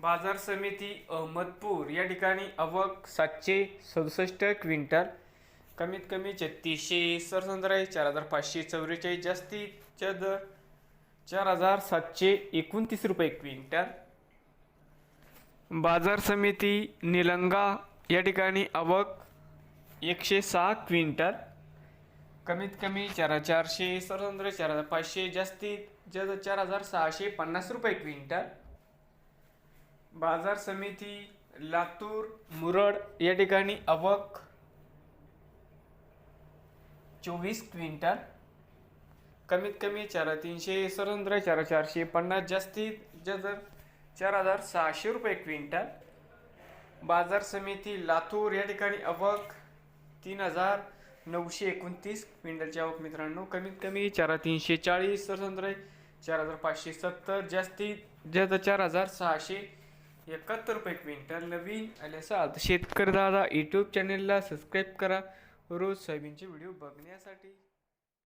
बाजार समिती अहमदपूर. या ठिकाणी आवक सातशे सदुसष्ट क्विंटल कमीत कमी छत्तीसशे सरसंद्राय चार हजार पाचशे चौवेचाळीस जास्तीच्या दर चार हजार सातशे एकोणतीस रुपये क्विंटल. बाजार समिती निलंगा या ठिकाणी आवक एकशे सहा क्विंटल कमीत कमी चार चारशे सरसंद्र चार हजार पाचशे जास्तीत जास्त चार हजार सहाशे पन्नास रुपये क्विंटल. बाजार समिती लातूर मुरड या ठिकाणी आवक चोवीस क्विंटल. कमीत कमी चार तीनशे सरंद्र चार चारशे पन्नास जास्तीत जर चार हजार सहाशे रुपये क्विंटल. बाजार समिती लातूर या ठिकाणी आवक तीन हजार नऊशे एकोणतीस क्विंटलची आवक मित्रांनो. कमीत कमी चार तीनशे चाळीस सरसंद्र चार हजार पाचशे सत्तर जास्तीत जास्त चार हजार सहाशे एकाहत्तर रुपये क्विंटल नवीन आले असाल तर शेतकरी दादा यूट्यूब चॅनेलला सबस्क्राईब करा. रोज सोयाबीनचे व्हिडिओ बघण्यासाठी.